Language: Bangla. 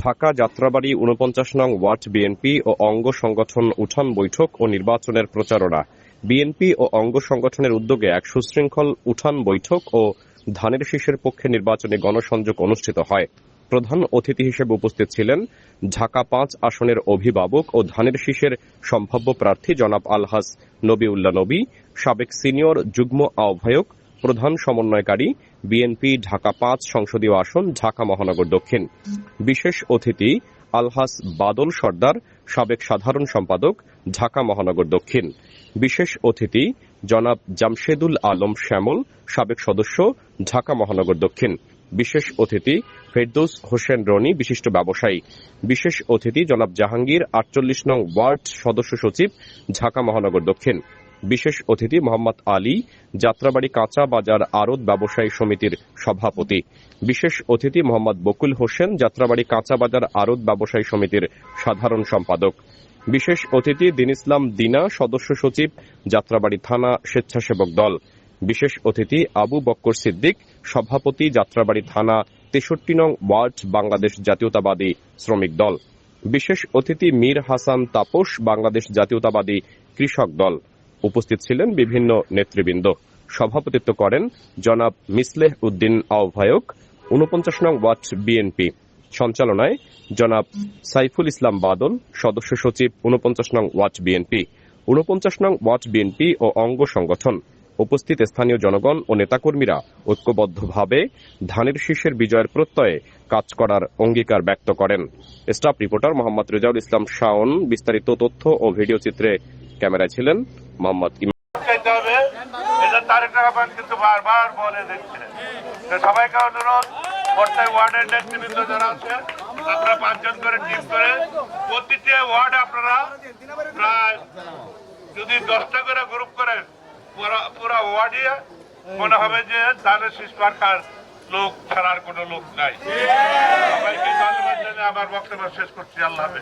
ঢাকা যাত্রাবাড়ি উনপঞ্চাশ নং ওয়ার্ড বিএনপি ও অঙ্গ সংগঠন উঠান বৈঠক ও নির্বাচনের প্রচারণা। বিএনপি ও অঙ্গ সংগঠনের উদ্যোগে এক সুশৃঙ্খল উঠান বৈঠক ও ধানের শীষের পক্ষে নির্বাচনী গণসংযোগ অনুষ্ঠিত হয়। প্রধান অতিথি হিসেবে উপস্থিত ছিলেন ঢাকা পাঁচ আসনের অভিভাবক ও ধানের শীষের সম্ভাব্য প্রার্থী জনাব আলহাস নবিউল্লাহ নবী, সাবেক সিনিয়র যুগ্ম আহ্বায়ক প্রধান সমন্বয়কারী বিএনপি ঢাকা পাঁচ সংসদীয় আসন ঢাকা মহানগর দক্ষিণ। বিশেষ অতিথি আলহাস বাদল সর্দার, সাবেক সাধারণ সম্পাদক, ঢাকা মহানগর দক্ষিণ। বিশেষ অতিথি জনাব জামশেদুল আলম শ্যামল, সাবেক সদস্য, ঢাকা মহানগর দক্ষিণ। বিশেষ অতিথি ফেরদৌস হোসেন রনি, বিশিষ্ট ব্যবসায়ী। বিশেষ অতিথি জনাব জাহাঙ্গীর, আটচল্লিশ নং ওয়ার্ড সদস্য সচিব, ঢাকা মহানগর দক্ষিণ। বিশেষ অতিথি মোহাম্মদ আলী, যাত্রাবাড়ি কাঁচা বাজার আড়ত ব্যবসায়ী সমিতির সভাপতি। বিশেষ অতিথি মোহাম্মদ বকুল হোসেন, যাত্রাবাড়ি কাঁচা বাজার আড়ত ব্যবসায়ী সমিতির সাধারণ সম্পাদক। বিশেষ অতিথি দিন ইসলাম দিনা, সদস্য সচিব, যাত্রাবাড়ি থানা স্বেচ্ছাসেবক দল। বিশেষ অতিথি আবু বক্কর সিদ্দিক, সভাপতি যাত্রাবাড়ি থানা তেষট্টি নং ওয়ার্ড, বাংলাদেশ জাতীয়তাবাদী শ্রমিক দল। বিশেষ অতিথি মীর হাসান তাপস, বাংলাদেশ জাতীয়তাবাদী কৃষক দল। উপস্থিত ছিলেন বিভিন্ন নেতৃবৃন্দ। সভাপতিত্ব করেন জনাব মিসলেহ উদ্দিন আহ্বায়ক, উনপঞ্চাশ নং ওয়ার্ড বিএনপি সঞ্চালনায় জনাব সাইফুল ইসলাম বাদল, সদস্য সচিব উনপঞ্চাশ নং ওয়ার্ড বিএনপি উনপঞ্চাশ নং ওয়ার্ড বিএনপি ও অঙ্গ সংগঠন। উপস্থিত স্থানীয় জনগণ ও নেতাকর্মীরা ঐক্যবদ্ধভাবে ধানের শীষের বিজয়ের প্রত্যয়ে কাজ করার অঙ্গীকার ব্যক্ত করেন। স্টাফ রিপোর্টার মোহাম্মদ রেজাউল ইসলাম শাওন, বিস্তারিত তথ্য ও ভিডিও চিত্রে ক্যামেরায় ছিলেন মোহাম্মদ প্রতিটি ওয়ার্ডে আপনারা প্রায় যদি দশটা করে গ্রুপ করেন পুরো ওয়ার্ডে মনে হবে যে ধানের শীষ সরকার লোক ছাড়ার কোনো লোক নাই। সবাইকে আমার বক্তব্য শেষ করছি। আল্লাহ হাফেজ।